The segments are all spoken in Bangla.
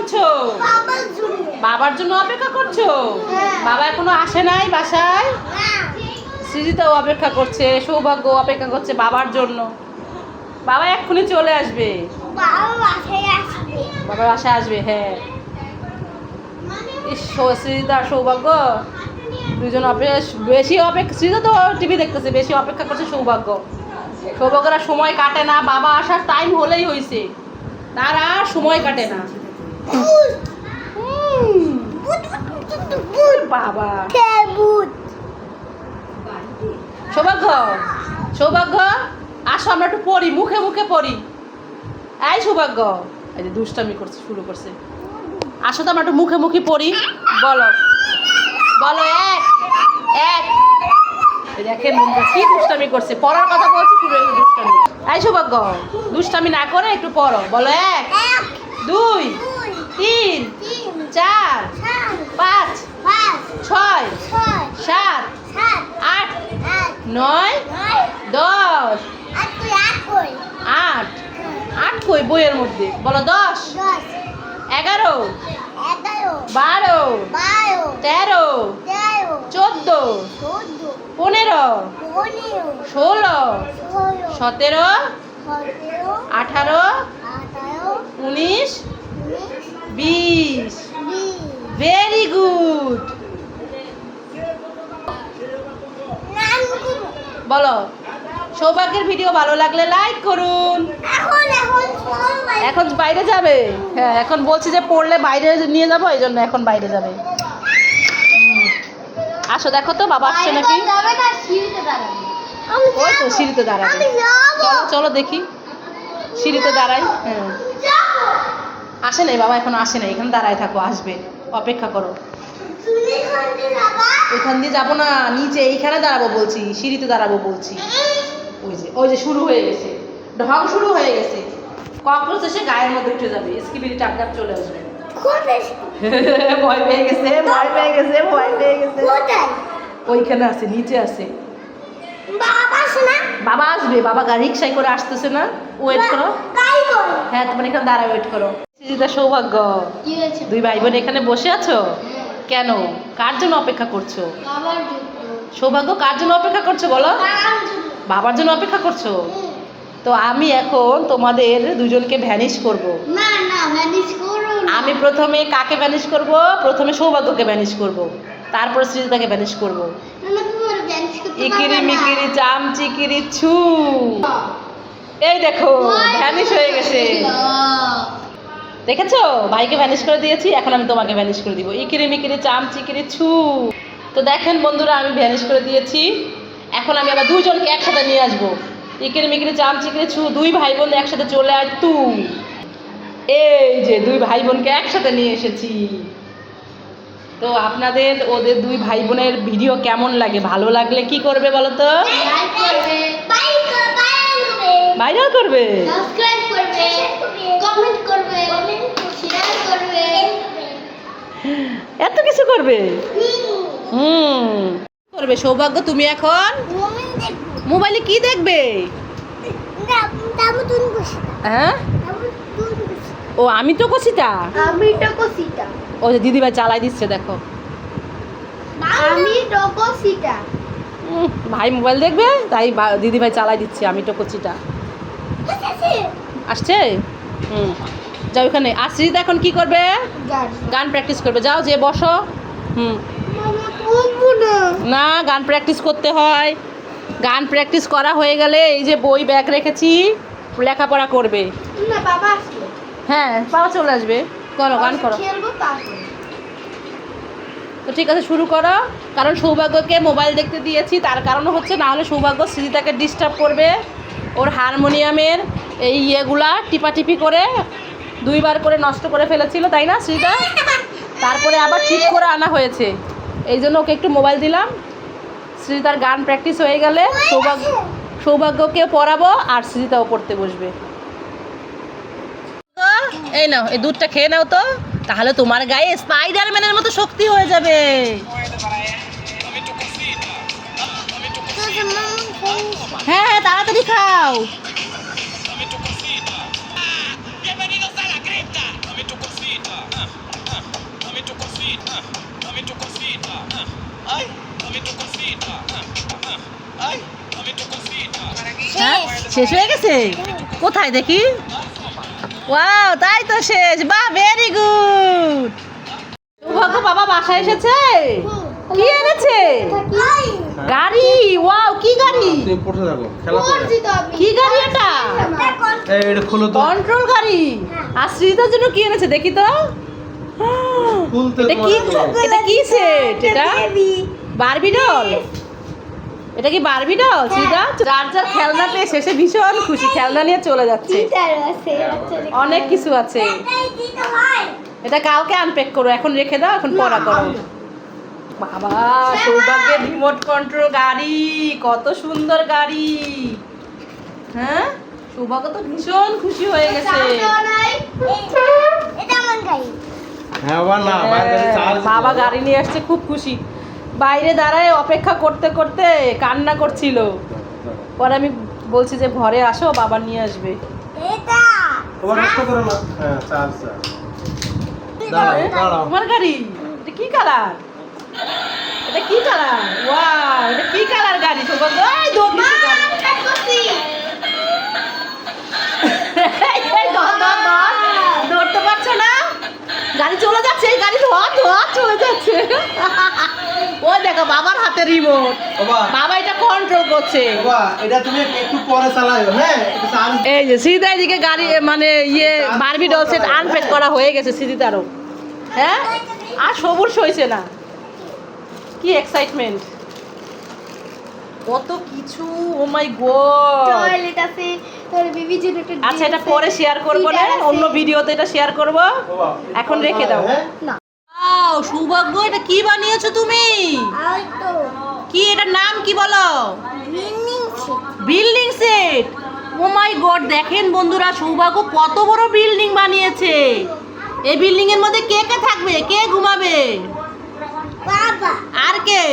করছ? বাবার জন্য। অপেক্ষা করছ? হ্যাঁ। বাবা এখনও আসে নাই বাসায়? সৃজিতাও অপেক্ষা করছে সৌভাগ্য অপেক্ষা করছে বাবার জন্য। বাবা এক্ষুনি চলে আসবে। বাবা বাসায় আসবে। বাবার বাসায় আসবে হ্যাঁ। সৃজিতা আর সৌভাগ্য? দুজন অপেক্ষা বেশি অপেক্ষা সৃজিতা তো টিভি দেখতেছে বেশি অপেক্ষা করছে সৌভাগ্য। সৌভাগ্যরা সময় কাটে না বাবা আসার টাইম হলেই হয়েছে তার আর সময় কাটে না। বাবা। সৌভাগ্য সৌভাগ্য। আসো আমরা একটু পড়ি মুখে মুখে পড়ি। এই সৌভাগ্য। এই যে দুষ্টামি করছে শুরু করছে। আসো তো আমরা একটু মুখে মুখে পড়ি। বলো। বলো এক এক। দেখেন কি দুষ্টামি করছে। পড়ার কথা বলছি শুরু হয়েছে দুষ্টামি। এই সৌভাগ্য দুষ্টামি না করে একটু পড়ো। বলো এক। দুই তিন চার পাঁচ ছয় সাত আট নয় দশ। আট আট কই? বইয়ের মধ্যে? বলো দশ। এগারো। বারো। তেরো। চোদ্দ। পনেরো। ষোলো। সতেরো। আঠারো। উনিশ। বিশ। ভেরি গুড বলো সৌভাগ্যের ভিডিও ভালো লাগলে লাইক করুন। এখন বাইরে। যাবে? হ্যাঁ এখন বলছি যে পড়লে বাইরে নিয়ে যাব এই জন্য এখন বাইরে যাবে। আসো দেখো তো বাবা আসছে নাকি? ওই তো সিঁড়িতে দাঁড়াবে। চলো চলো দেখি। সিঁড়িতে দাঁড়াই। হ্যাঁ। আসে নাই বাবা এখন আসে নাই এখানে দাঁড়ায় থাকো আসবে অপেক্ষা করো। ওইখান দিয়ে যাব না নিচে এইখানে দাঁড়াবো বলছি সিঁড়িতে দাঁড়াবো বলছি। ওই যে ওই যে শুরু হয়ে গেছে ঢং শুরু হয়ে গেছে। ককরোচ এসে গায়ের মধ্যে উঠে যাবে স্কিবিরি টাপটাপ চলে আসবে। ভয় পেয়ে গেছে ভয় পেয়ে গেছে ভয় পেয়ে গেছে। ওইখানে আছে নিচে আছে। বাবা আসবে বাবা গাড়ি রিক্সায় করে আসতেছে না ওয়েট করো। হ্যাঁ তোমার এখানে দাঁড়ায় ওয়েট করো। সিজিতা সৌভাগ্য দুই ভাই বোন এখানে বসে আছো? কেন? কার জন্য অপেক্ষা করছ? সৌভাগ্য কার জন্য অপেক্ষা করছ বলো? বাবার জন্য। অপেক্ষা করছ? তো আমি এখন তোমাদের দুজনকে ভ্যানিশ করব। না না করো না। আমি প্রথমে কাকে ভ্যানিশ করব? প্রথমে সৌভাগ্যকে ভ্যানিশ করব। তারপর সৃজিতাকে ভ্যানিশ করব। ইকিরি মিকিরি চাম চিকিরি ছু। এই দেখো ভ্যানিশ হয়ে গেছে। দেখেছ? ভাইকে ভ্যানিশ করে দিয়েছি এখন আমি তোমাকে ভ্যানিশ করে দিব। ইকিরে মিকিরে চাম চিকিরি ছু। তো দেখেন বন্ধুরা আমি ভ্যানিশ করে দিয়েছি। এখন আমি আবার দুজনকে একসাথে নিয়ে আসব। ইকিরে মিকিরি চাম চিকিরে ছু দুই ভাই বোন একসাথে চলে আয় তু। এই যে দুই ভাই বোনকে একসাথে নিয়ে এসেছি। তো আপনাদের ওদের দুই ভাই বোনের ভিডিও কেমন লাগে? ভালো লাগলে কি করবে বলো তো? ভাইরাল করবে সাবস্ক্রাইব করবে? কমেন্ট করবে। এত কিছু করবে? হুম। করবে সৌভাগ্য তুমি এখন? মোবাইলে কি দেখবে? হ্যাঁ? ও আমি তো কছিটা আমি টকো সিটা ও যে দিদিভাই চালাই দিচ্ছে দেখো। আমি সিটা উম, ভাই মোবাইল দেখবে? তাই দিদিভাই চালাই দিচ্ছে আমি তো কচিটা আসছে? হুম। যাও ওখানে আর সৃজিত এখন কি করবে? গান। প্র্যাকটিস করবে। যাও যে বসো। হুম। না। গান প্র্যাকটিস করতে হয়। গান প্র্যাকটিস করা হয়ে গেলে এই যে বই ব্যাগ রেখেছি লেখাপড়া করবে। হ্যাঁ বাবা চলে আসবে। করো গান করো। তো ঠিক আছে শুরু করো। কারণ সৌভাগ্যকে মোবাইল দেখতে দিয়েছি তার কারণ হচ্ছে না হলে সৌভাগ্য সৃজিতাকে ডিস্টার্ব করবে। ওর হারমোনিয়ামের এই ইয়েগুলা টিপাটিপি করে দুইবার করে নষ্ট করে ফেলেছিল, তাই না সৃজিতা তারপরে আবার ঠিক করে আনা হয়েছে। এই জন্য ওকে একটু মোবাইল দিলাম। সৃজিতার গান প্র্যাকটিস হয়ে গেলে সৌভাগ্য সৌভাগ্যকে পড়াবো আর সৃজিতাও পড়তে বসবে। এই নাও, এই দুধটা খেয়ে নাও তো। তাহলে তোমার গায়ে স্পাইডারম্যানের মতো শক্তি হয়ে যাবে। হ্যাঁ হ্যাঁ তাড়াতাড়ি খাও। dame tu ay, dame tu ay, dame tu শেষ হয়ে গেছে? কোথায় দেখি? ওয়াও তাই তো শেষ। বা ভেরি গুড বাবা বাসায় এসেছে? কি এনেছে? গাড়ি। ওয়াও কি গাড়ি? কি গাড়ি এটা? কন্ট্রোল গাড়ি। আর জন্য কি এনেছে দেখি তো। খুলতে এটা কি? এটা কি সেট এটা বারবি ডল এটা কি বারবি ডল শ্রীতা যার যার খেলনা পেয়ে শেষে ভীষণ খুশি খেলনা নিয়ে চলে যাচ্ছে। আচ্ছা অনেক কিছু আছে। এটা কালকে আনপ্যাক করো এখন রেখে দাও এখন পড়া করো। বাবা সৌভাগ্যের রিমোট কন্ট্রোল গাড়ি কত সুন্দর গাড়ি। হ্যাঁ? সৌভাগ্য তো ভীষণ খুশি হয়ে গেছে। এটা আমার গাড়ি। হ্যাঁ বাবা হ্যাঁ, চার্জ বাবা গাড়ি নিয়ে আসছে খুব খুশি। বাইরে দাঁড়ায় অপেক্ষা করতে করতে কান্না করছিল। পরে আমি বলছি যে ঘরে আসো বাবা নিয়ে আসবে। তোমার নষ্ট করো না? হ্যাঁ চার্জ দাঁড়াও দাঁড়াও। তোমার গাড়ি? এটা কি কালার? এটা কি কালার? ওয়াও এটা কি কালার গাড়ি? এই দৌড় দিচ্ছে গাড়ি। এই ধর, ধর, ধর। ধরতে পারছ না গাড়ি চলে যাচ্ছে। ওই দেখো বাবার হাতে রিমোট বাবা বাবা এটা কন্ট্রোল করছে। এটা তুমি একটু পরে চালাও হ্যাঁ? এই যে সিধা এদিকে গাড়ি মানে ইয়ে বারবি ডল সেট আনপ্যাক করা হয়ে গেছে সিদিতারও হ্যাঁ? আর সবুজ হয়েছে না। কি এক্সাইটমেন্ট কত কিছু ও মাই গড টয়লেট আছে তোর বিবি জন্য একটা আচ্ছা এটা পরে শেয়ার করব না অন্য ভিডিওতে এটা শেয়ার করব। বাবা এখন রেখে দাও। হ্যাঁ? না। সৌভাগ্য এটা কি বানিয়েছো তুমি? কি এটার নাম কি বলো? Building set. O my god দেখেন বন্ধুরা সৌভাগ্য কত বড় বিল্ডিং বানিয়েছে। এই বিল্ডিং এর মধ্যে কে কে থাকবে? কে ঘুমাবে? বাবা। আর কে?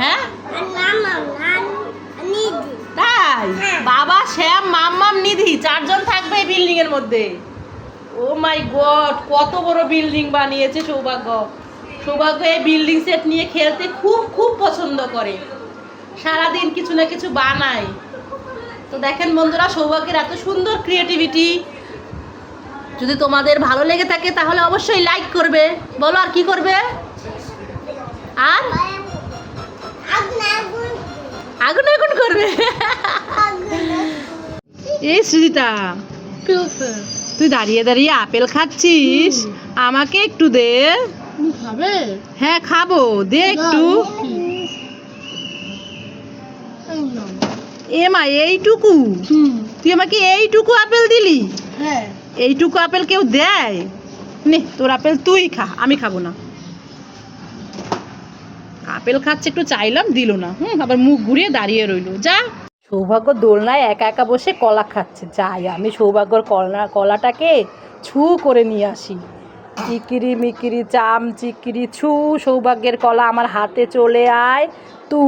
হ্যাঁ? আর মামা নান নিদি তাই? হ্যাঁ। বাবা শ্যাম মাম্মাম নিধি চারজন থাকবে এই বিল্ডিং এর মধ্যে। মাই গড কত বড় বিল্ডিং বানিয়েছে সৌভাগ্য। সৌভাগ্য এই বিল্ডিং সেট নিয়ে খেলতে খুব খুব পছন্দ করে। সারাদিন কিছু না কিছু বানায়। তো দেখেন বন্ধুরা সৌভাগ্যের এত সুন্দর ক্রিয়েটিভিটি যদি তোমাদের ভালো লেগে থাকে তাহলে অবশ্যই লাইক করবে। বলো আর কি করবে? আর? আগুন আগুন করবে। এই সুজিতা তুই দাঁড়িয়ে দাঁড়িয়ে আপেল খাচ্ছিস? আমাকে একটু দে। খাবে? হ্যাঁ খাব। দে একটু। এ মা এইটুকু। তুই আমাকে এইটুকু আপেল দিলি? হ্যাঁ। এইটুকু আপেল কেউ দেয়? নে তোর আপেল তুই খা আমি খাব না। আপেল খাচ্ছে একটু চাইলাম দিল না। হুম আবার মুখ ঘুরিয়ে দাঁড়িয়ে রইল। যা। সৌভাগ্য দোলনায় একা একা বসে কলা খাচ্ছে। যাই আমি সৌভাগ্যর কলা কলাটাকে ছু করে নিয়ে আসি। চিকিরি মিকিরি চাম চিকিরি ছু সৌভাগ্যের কলা আমার হাতে চলে আয় তু।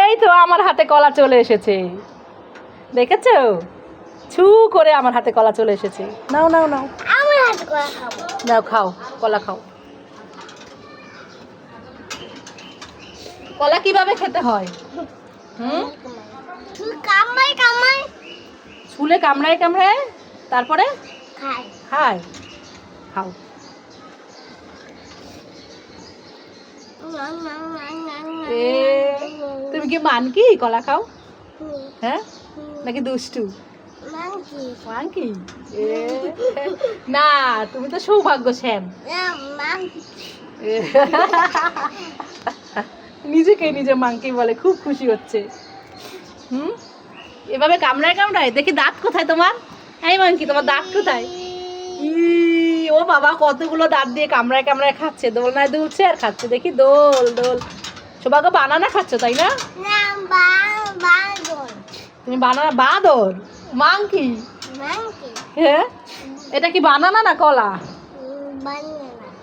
এই তো আমার হাতে কলা চলে এসেছে। দেখেছ? ছু করে আমার হাতে কলা চলে এসেছে। নাও নাও নাও। নাও খাও কলা খাও। কলা কীভাবে খেতে হয়? হুম? কামাই কামাই ছুলে কামড়ায় কামড়ায় তারপরে? খাই খায়। খাও। তুমি কি মান কি? কলা খাও? হ্যাঁ? নাকি দুষ্টু? মাংকি। মান কি এ না তুমি তো সৌভাগ্য শ্যাম নিজেকে নিজে মাংকি বলে খুব খুশি হচ্ছে। হুম? এভাবে কামড়ায় কামড়ায়? দেখি দাঁত কোথায় তোমার? এই মাংকি তোমার দাঁত কোথায়? ই ও বাবা কতগুলো দাঁত দিয়ে কামড়ায় কামড়ায় খাচ্ছে। দোলনায় দুলছে আর খাচ্ছে। দেখি দোল দোল। সৌভাগ্য বানানা খাচ্ছ তাই না? তুমি বানানা বাদর? মাংকি হ্যাঁ? এটা কি বানানা না কলা?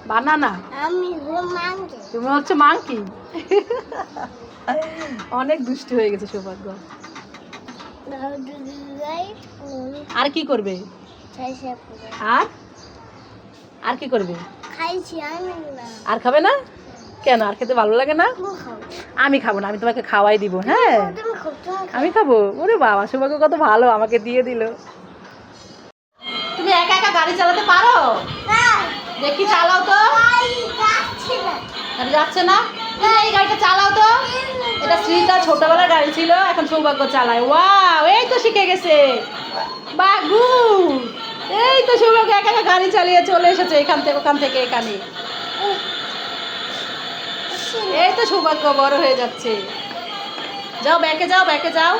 বানানা। তুমি হচ্ছে মাংকি অনেক দুষ্টু হয়ে গেছে সৌভাগ্য। আর কি করবে? আর? আর কি করবে? আর খাবে না? কেন? আর খেতে ভালো লাগে না? আমি খাব না আমি তোমাকে খাওয়াই দিব হ্যাঁ? আমি খাব? ওরে বাবা সৌভাগ্য কত ভালো আমাকে দিয়ে দিল। তুমি একা একা গাড়ি চালাতে পারো? দেখি চালাও তো। যাচ্ছে না? এই গাড়িটা চালাও তো। এটা শ্রীতা ছোটবেলার গাড়ি ছিল, এখন সৌভাগ্য চালায়। ওয়াও এই তো শিখে গেছে। বাগু, এই তো সৌভাগ্য একা একা গাড়ি চালিয়ে চলে এসেছে এখান থেকে, ওখান থেকে এখানে। এই তো সৌভাগ্য বড় হয়ে যাচ্ছে। যাও, ব্যাকে যাও ব্যাকে যাও।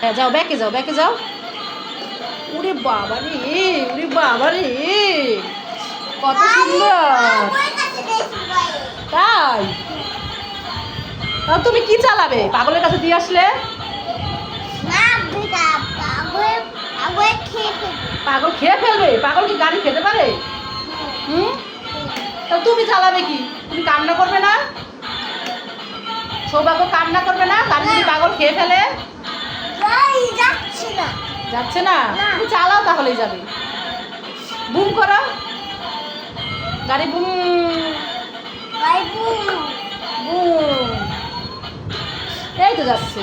হ্যাঁ যাও, ব্যাকে যাও ব্যাকে যাও। উরে বাবা রে উরে বাবা রে কত সুন্দর। তাই? তুমি কি চালাবে? পাগলের কাছে দিয়ে আসলে? পাগল খেয়ে ফেলবে। পাগল কি গাড়ি খেতে পারে? হুম? তা তুমি চালাবে কি? তুমি কান্না করবে না? সৌভাগ্য কান্না করবে না? গাড়ি যদি পাগল খেয়ে ফেলে? যাচ্ছে না। যাচ্ছে না। তুমি চালাও তাহলেই যাবে। বুম করো। গাড়ি বুম এই তো যাচ্ছে।